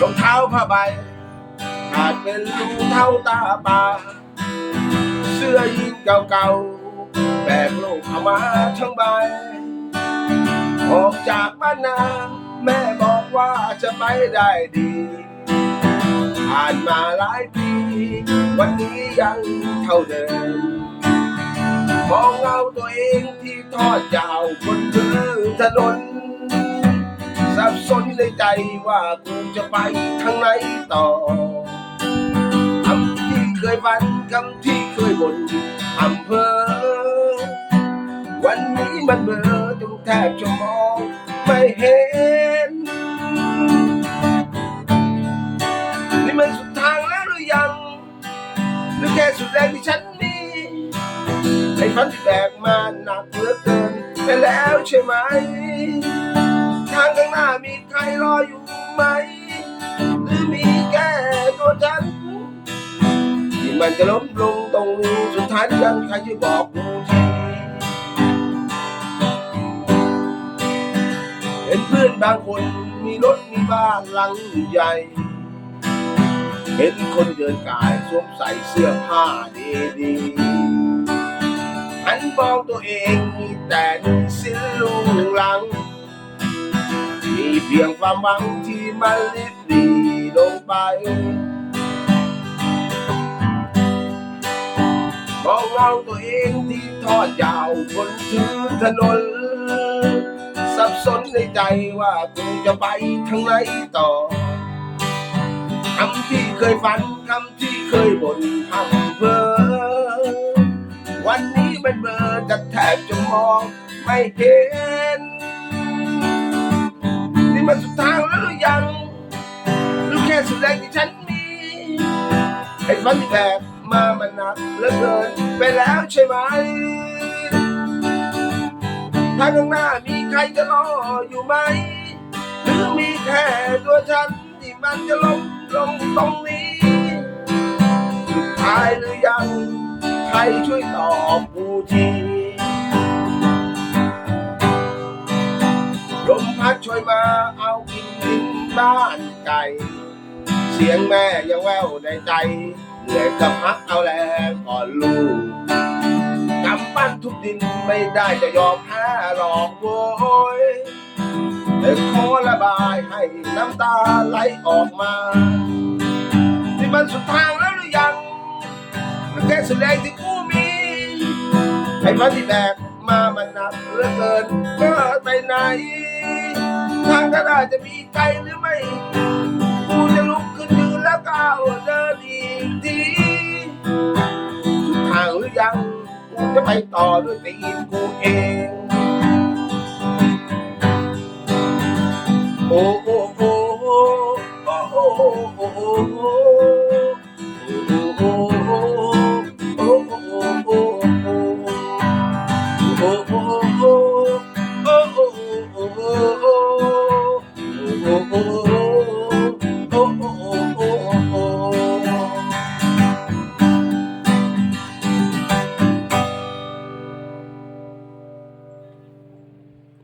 รองเท้าผ้าใบขาดเป็นรูเท้าตาปาเสื้อยีนเก่าๆแบกโลกเอามาทั้งใบ ออกจากบ้านนาแม่บอกว่าจะไปได้ดี ผ่านมาหลายปี วันนี้ยังเท่าเดิม มองเงาตัวเองที่ทอดยาวบนพื้นถนนสับสนในใจว่ากูจะไปทางไหนต่อคำที่เคยฝันคำที่เคยบ่นอำเภอ วันนี้มันเบลอจนแทบจะม ไอ้ฝันที่แบกมาหนักเหลือเกินไปแล้วใช่ไหม ทางข้างหน้ามีใครรออยู่ไหม หรือมีแค่ตัวฉันที่มันจะล้มลงตรงนี้สุดท้ายยังใครช่วยบอกกูทีเห็นเพื่อนบางคนมีรถมีบ้านหลังใหญ่เห็นคนเดินกายสวมใส่เสื้อผ้าดีๆ มองตัวเองมีแต่หนี้สินลุงหลัง มีเพียงความหวังที่มันลิบลีลงไปมองเงาตัวเองที่ทอดยาวบนพื้นถนน สับสนในใจว่ากูจะไปทางไหนต่อคำที่เคยฝันคำที่เคยบ่นคำเพ้อ บจะมองไม่เห็น นี่มันสุดทางแล้วหรือยังหรือแค่สุดแรงที่ฉันมีไอ้ฝันที่แบกมามันหนักเหลือเกินไปแล้วใช่ไหมทางข้างหน้ามีใครจะรออยู่ไหม หรือมีแค่ตัวฉันที่มันจะล้มลงตรงนี้สุดท้ายหรือยัง ใครช่วยตอบกูที พัดช่วยมาเอากินดินบ้านไก่ เสียงแม่ยังแววในใจ เหนื่อยกับพักเอาแรงก่อนลูกกำปั้นทุบดินไม่ได้จะยอมแพ้หรอกโว้ยแต่ขอระบายให้น้ำตาไหลออกมาที่มันสุดทางแล้วหรือยังมันแค่แสดงที่กูมีให้มันที่แบกมามันหนักเหลือเกินเมื่อไปไหน ทางก็ได้จะมีไกลหรือไม่กูจะลุกขึ้นยืนแล้วก้าวเดินอีกทีสุดทางหรือยังกูจะไปต่อด้วยตีนกูเอง